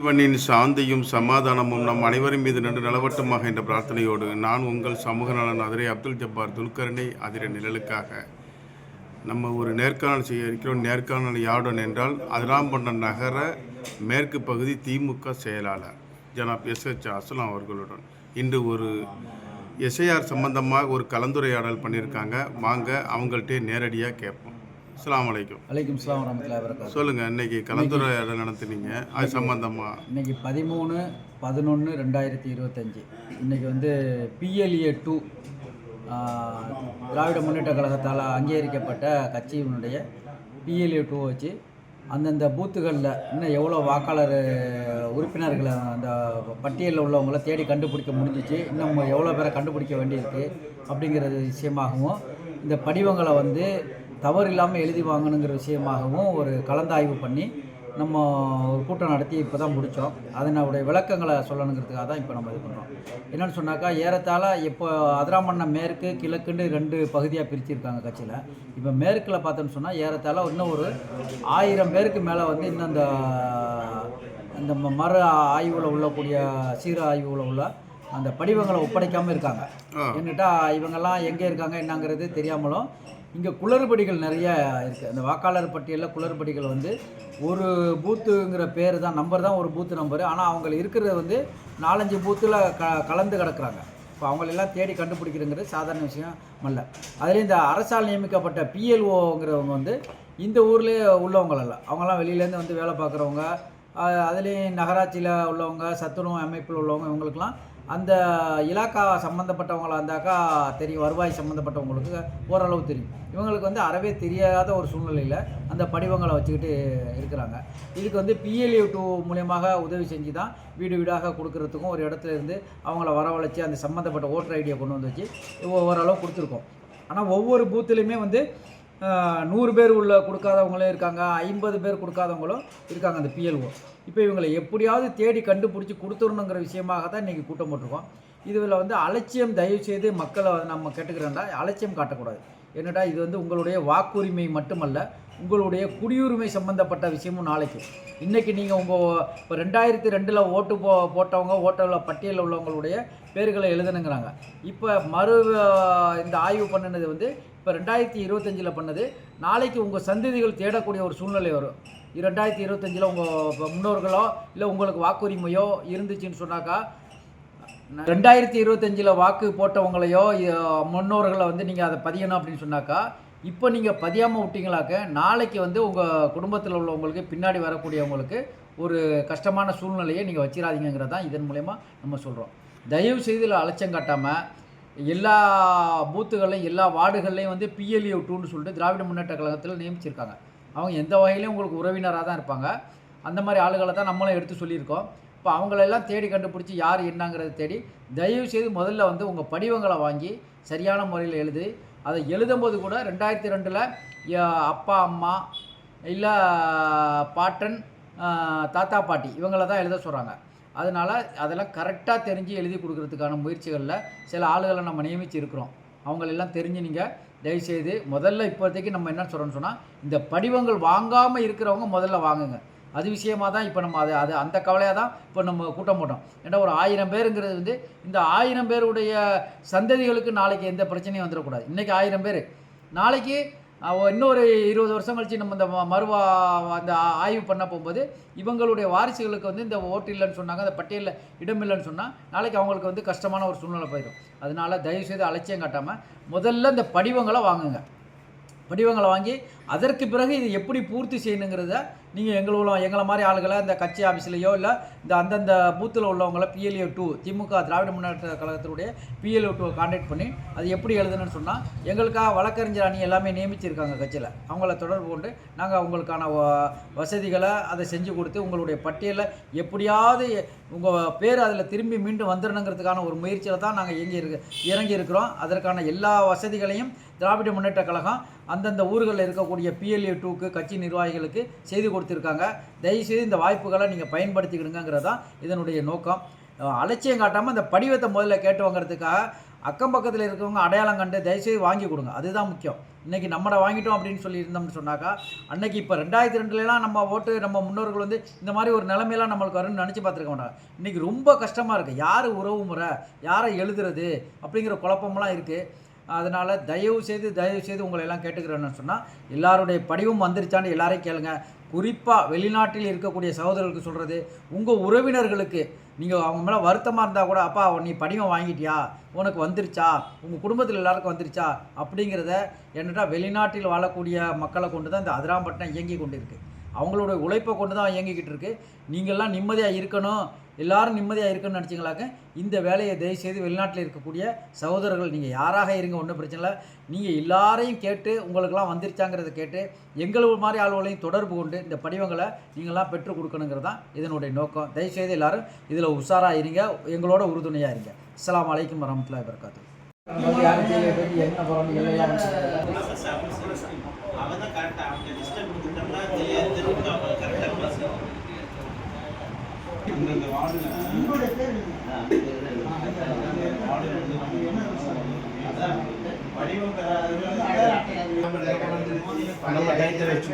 இவனின் சாந்தியும் சமாதானமும் நம் அனைவரும் மீது நின்று நிலவட்டுமாக என்ற பிரார்த்தனையோடு நான் உங்கள் சமூக நலன் அதிரை அப்துல் ஜப்பார் துல்கர்னி அதிர நிழலுக்காக. நம்ம ஒரு நேர்காணல் செய்ய இருக்கிறோம். நேர்காணல் யாருடன் என்றால் அதிராம்பண்ண நகர மேற்கு பகுதி திமுக செயலாளர் ஜனாப் எஸ் எச் அஸ்லாம் அவர்களுடன். இன்று ஒரு எஸ்ஐஆர் சம்பந்தமாக ஒரு கலந்துரையாடல் பண்ணியிருக்காங்க. வாங்க அவங்கள்ட்டே நேரடியாக கேட்போம். அஸ்ஸலாமு அலைக்கும். வலைக்கம் ஸ்லாம் வரமத்துல்லா வரகாத்து சொல்லுங்கள் இன்னைக்கு கலந்துரையாடல் நடத்துனீங்க. அது சம்பந்தமாக இன்னைக்கு பதிமூணு பதினொன்று ரெண்டாயிரத்தி இருபத்தஞ்சி. இன்னைக்கு வந்து பிஎல்ஏ டூ திராவிட முன்னேற்ற கழகத்தால் அங்கீகரிக்கப்பட்ட கட்சியினுடைய பிஎல்ஏ டூ வச்சு அந்தந்த பூத்துகளில் இன்னும் எவ்வளோ வாக்காளர் உறுப்பினர்களை அந்த பட்டியலில் உள்ளவங்கள தேடி கண்டுபிடிக்க முடிஞ்சிச்சு இன்னும் எவ்வளோ பேரை கண்டுபிடிக்க வேண்டியிருக்கு அப்படிங்கிறது விஷயமாகவும் இந்த படிவங்களை வந்து தவறு இல்லாமல் எழுதி வாங்கணுங்கிற விஷயமாகவும் ஒரு கலந்தாய்வு பண்ணி நம்ம ஒரு கூட்டம் நடத்தி இப்போ தான் முடித்தோம் அதனுடைய விளக்கங்களை சொல்லணுங்கிறதுக்காக தான் இப்போ நம்ம இது பண்ணுறோம் என்னென்னு சொன்னாக்கா ஏறத்தாழ இப்போ அதிராமண்ணம் மேற்கு கிழக்குன்னு ரெண்டு பகுதியாக பிரிச்சிருக்காங்க கட்சியில். இப்போ மேற்கில் பார்த்தோன்னு சொன்னால் ஏறத்தாழ இன்னும் ஒரு ஆயிரம் பேருக்கு மேலே வந்து இன்னும் அந்த இந்த மறு ஆய்வில் உள்ளக்கூடிய சீர ஆய்வுல உள்ள அந்த படிவங்களை ஒப்படைக்காமல் இருக்காங்க. என்னட்டா இவங்கெல்லாம் எங்கே இருக்காங்க என்னங்கிறது தெரியாமலும் இங்கே குளறுபடிகள் நிறைய இருக்குது அந்த வாக்காளர் பட்டியலில் குளறுபடிகள் வந்து ஒரு பூத்துங்கிற பேர் தான் நம்பர் தான் ஒரு பூத்து நம்பர். ஆனால் அவங்க இருக்கிறது வந்து நாலஞ்சு பூத்தில் க கலந்து கிடக்குறாங்க. இப்போ அவங்களெல்லாம் தேடி கண்டுபிடிக்கிறங்கிறது சாதாரண விஷயம் அல்ல. அதுலேயும் இந்த அரசால் நியமிக்கப்பட்ட பிஎல்ஓங்கிறவங்க வந்து இந்த ஊர்லேயே உள்ளவங்களல்ல அவங்களாம் வெளியிலேருந்து வந்து வேலை பார்க்குறவங்க அதுலேயும் நகராட்சியில் உள்ளவங்க சத்துணவு அமைப்பில் உள்ளவங்க இவங்களுக்கெல்லாம் அந்த இலாக்கா சம்மந்தப்பட்டவங்களா இருந்தாக்கா தெரியும் வருவாய் சம்மந்தப்பட்டவங்களுக்கு ஓரளவு தெரியும். இவங்களுக்கு வந்து அறவே தெரியாத ஒரு சூழ்நிலையில் அந்த படிவங்களை வச்சுக்கிட்டு இருக்கிறாங்க. இதுக்கு வந்து பிஎல்யூ டூ மூலியமாக உதவி செஞ்சு தான் வீடு வீடாக கொடுக்கறதுக்கும் ஒரு இடத்துல இருந்து அவங்கள வரவழைச்சி அந்த சம்மந்தப்பட்ட ஓட்டர் ஐடியை கொண்டு வந்து வச்சு ஓரளவு கொடுத்துருக்கோம். ஆனால் ஒவ்வொரு பூத்துலேயுமே வந்து நூறு பேர் உள்ள கொடுக்காதவங்களும் இருக்காங்க ஐம்பது பேர் கொடுக்காதவங்களும் இருக்காங்க அந்த பிஎல்ஓ இப்போ இவங்களை எப்படியாவது தேடி கண்டுபிடிச்சி கொடுத்துடணுங்கிற விஷயமாக தான் இன்றைக்கி கூட்டம் போட்டிருக்கோம். இதில் வந்து அலட்சியம் தயவு செய்து மக்களை நம்ம கேட்டுக்கிறேன்டா அலட்சியம் காட்டக்கூடாது. என்னடா இது வந்து உங்களுடைய வாக்குரிமை மட்டுமல்ல உங்களுடைய குடியுரிமை சம்பந்தப்பட்ட விஷயமும் நாளைக்கு. இன்றைக்கி நீங்கள் உங்கள் இப்போ ரெண்டாயிரத்தி ரெண்டில் ஓட்டு போ போட்டவங்க ஓட்டில் பட்டியலில் உள்ளவங்களுடைய பேர்களை எழுதணுங்கிறாங்க. இப்போ மறு இந்த ஆய்வு பண்ணினது வந்து இப்போ ரெண்டாயிரத்தி இருபத்தஞ்சில் பண்ணது. நாளைக்கு உங்கள் சந்ததிகள் தேடக்கூடிய ஒரு சூழ்நிலை வரும். ரெண்டாயிரத்தி இருபத்தஞ்சில் உங்கள் முன்னோர்களோ இல்லை உங்களுக்கு வாக்குரிமையோ இருந்துச்சுன்னு சொன்னாக்கா ரெண்டாயிரத்தி இருபத்தஞ்சில் வாக்கு போட்டவங்களையோ முன்னோர்களை வந்து நீங்கள் அதை பதியணும் அப்படின்னு சொன்னாக்கா இப்போ நீங்கள் பதியாமல் விட்டீங்களாக்க நாளைக்கு வந்து உங்கள் குடும்பத்தில் உள்ளவங்களுக்கு பின்னாடி வரக்கூடியவங்களுக்கு ஒரு கஷ்டமான சூழ்நிலையை நீங்கள் வச்சிடாதீங்கிறது தான் இதன் மூலயமா நம்ம சொல்கிறோம் தயவு செய்து இதில் அலட்சம் காட்டாமல் எல்லா பூத்துகள்லையும் எல்லா வார்டுகள்லையும் வந்து பிஎல்இ டூன்னு சொல்லிட்டு திராவிட முன்னேற்ற கழகத்தில் நியமிச்சிருக்காங்க. அவங்க எந்த வகையிலையும் உங்களுக்கு உறவினராக தான் இருப்பாங்க. அந்த மாதிரி ஆளுகளை தான் நம்மளும் எடுத்து சொல்லியிருக்கோம். இப்போ அவங்களெல்லாம் தேடி கண்டுபிடிச்சி யார் என்னங்கிறத தேடி தயவு செய்து முதல்ல வந்து உங்கள் படிவங்களை வாங்கி சரியான முறையில் எழுதி அதை எழுதும்போது கூட ரெண்டாயிரத்தி ரெண்டில் அப்பா அம்மா இல்லை பாட்டன் தாத்தா பாட்டி இவங்கள தான் எழுத சொல்கிறாங்க அதனால் அதெல்லாம் கரெக்டாக தெரிஞ்சு எழுதி கொடுக்கறதுக்கான முயற்சிகளில் சில ஆளுகளை நம்ம நியமித்து இருக்கிறோம். அவங்களெல்லாம் தெரிஞ்சு நீங்கள் தயவுசெய்து முதல்ல இப்போதைக்கு நம்ம என்ன சொல்கிறோம்னு சொன்னால் இந்த படிவங்கள் வாங்காமல் இருக்கிறவங்க முதல்ல வாங்குங்க. அது விஷயமா தான் இப்போ நம்ம அது அது அந்த கவலையாக தான் இப்போ நம்ம கூட்டம் போட்டோம். ஏன்னா ஒரு ஆயிரம் பேருங்கிறது வந்து இந்த ஆயிரம் பேருடைய சந்ததிகளுக்கு நாளைக்கு எந்த பிரச்சனையும் வந்துடக்கூடாது. இன்றைக்கி ஆயிரம் பேர். நாளைக்கு இன்னொரு இருபது வருஷம் கழிச்சு நம்ம இந்த மறுவா அந்த ஆய்வு பண்ண போகும்போது இவங்களுடைய வாரிசுகளுக்கு வந்து இந்த ஓட்டு இல்லைன்னு சொன்னாங்க அந்த பட்டியலில் இடம் இல்லைன்னு சொன்னால் நாளைக்கு அவங்களுக்கு வந்து கஷ்டமான ஒரு சூழ்நிலை போயிடும். அதனால தயவுசெய்து அலட்சியம் காட்டாமல் முதல்ல இந்த படிவங்களை வாங்குங்க. படிவங்களை வாங்கி அதற்கு பிறகு இது எப்படி பூர்த்தி செய்யணுங்கிறத நீங்கள் எங்களும் எங்களை மாதிரி ஆளுகளை இந்த கட்சி ஆஃபீஸ்லேயோ இல்லை இந்த அந்தந்த பூத்தில் உள்ளவங்களை பிஎல்ஏ டூ திமுக திராவிட முன்னேற்ற கழகத்தினுடைய பிஎல்ஏ டூ காண்டாக்ட் பண்ணி அது எப்படி எழுதணும்னு சொன்னால் எங்களுக்காக வழக்கறிஞர் அணி எல்லாமே நியமிச்சிருக்காங்க கட்சியில். அவங்கள தொடர்பு கொண்டு நாங்கள் உங்களுக்கான வசதிகளை அதை செஞ்சு கொடுத்து உங்களுடைய பட்டியலை எப்படியாவது உங்கள் பேர் அதில் திரும்பி மீண்டும் வந்துடணுங்கிறதுக்கான ஒரு முயற்சியில் தான் நாங்கள் இயங்கி இருக்க இறங்கி இருக்கிறோம். அதற்கான எல்லா வசதிகளையும் திராவிட முன்னேற்ற கழகம் அந்தந்த ஊர்களில் இருக்கக்கூடிய பிஎல்ஏ டூக்கு கட்சி நிர்வாகிகளுக்கு செய்து கொடுத்து கொடுத்துருக்காங்க தயவுசெய்து இந்த வாய்ப்புகளை நீங்கள் பயன்படுத்திக்கிடுங்கிறது தான் இதனுடைய நோக்கம். அலட்சியம் காட்டாமல் இந்த படிவத்தை முதல்ல கேட்டு வாங்குறதுக்காக அக்கம் பக்கத்தில் இருக்கிறவங்க அடையாளம் கண்டு தயவுசெய்து வாங்கி கொடுங்க. அதுதான் முக்கியம். இன்றைக்கி நம்மளை வாங்கிட்டோம் அப்படின்னு சொல்லி இருந்தோம்னு சொன்னாக்கா அன்னைக்கு இப்போ ரெண்டாயிரத்தி ரெண்டுலலாம் நம்ம ஓட்டு நம்ம முன்னோர்கள் வந்து இந்த மாதிரி ஒரு நிலைமையெல்லாம் நம்மளுக்கு வரும்னு நினச்சி பார்த்துருக்க மாட்டாங்க. இன்றைக்கி ரொம்ப கஷ்டமாக இருக்குது யார் உறவு முறை யாரை எழுதுறது அப்படிங்கிற குழப்பமெல்லாம் இருக்குது அதனால் தயவு செய்து தயவு செய்து உங்களை எல்லாம் கேட்டுக்கிறேன்னு சொன்னால் எல்லாருடைய படிவும் வந்துருச்சான்னு எல்லாரையும் கேளுங்க. குறிப்பாக வெளிநாட்டில் இருக்கக்கூடிய சகோதரர்களுக்கு சொல்கிறது உங்கள் உறவினர்களுக்கு. நீங்கள் அவங்க மேலே வருத்தமாக இருந்தால் கூட அப்பா நீ படிவம் வாங்கிட்டியா? உனக்கு வந்துருச்சா? உங்கள் குடும்பத்தில் எல்லாருக்கும் வந்துருச்சா? அப்படிங்கிறத என்னட்டா வெளிநாட்டில் வாழக்கூடிய மக்களை கொண்டு தான் இந்த அதிராம்பட்டினம் இயங்கி கொண்டு இருக்குது அவங்களோட உழைப்பை கொண்டு தான் இயங்கிக்கிட்டு இருக்கு. நீங்கள்லாம் நிம்மதியாக இருக்கணும். எல்லாரும் நிம்மதியாக இருக்கணும்னு நினச்சிங்களாக்க இந்த வேலையை தயவுசெய்து வெளிநாட்டில் இருக்கக்கூடிய சகோதரர்கள் நீங்கள் யாராக இருங்க ஒன்றும் பிரச்சனை இல்லை. நீங்கள் எல்லாரையும் கேட்டு உங்களுக்கெல்லாம் வந்துருச்சாங்கிறத கேட்டு எங்களை மாதிரி ஆளுகளையும் தொடர்பு கொண்டு இந்த படிவங்களை நீங்களாம் பெற்றுக் கொடுக்கணுங்கிறது தான் இதனுடைய நோக்கம். தயவுசெய்து எல்லாரும் இதில் உஷாராக இருங்க. எங்களோட உறுதுணையாக இருங்க. அஸ்லாம் வலைக்கம் வரமத்துல வரகாத்து என்ன தான் கரெக்டா கொடுத்துட்டோம்னா தெரியாது கரெக்டாக பேசுவான் இந்த வடிவம் பெறாத நம்ம வச்சு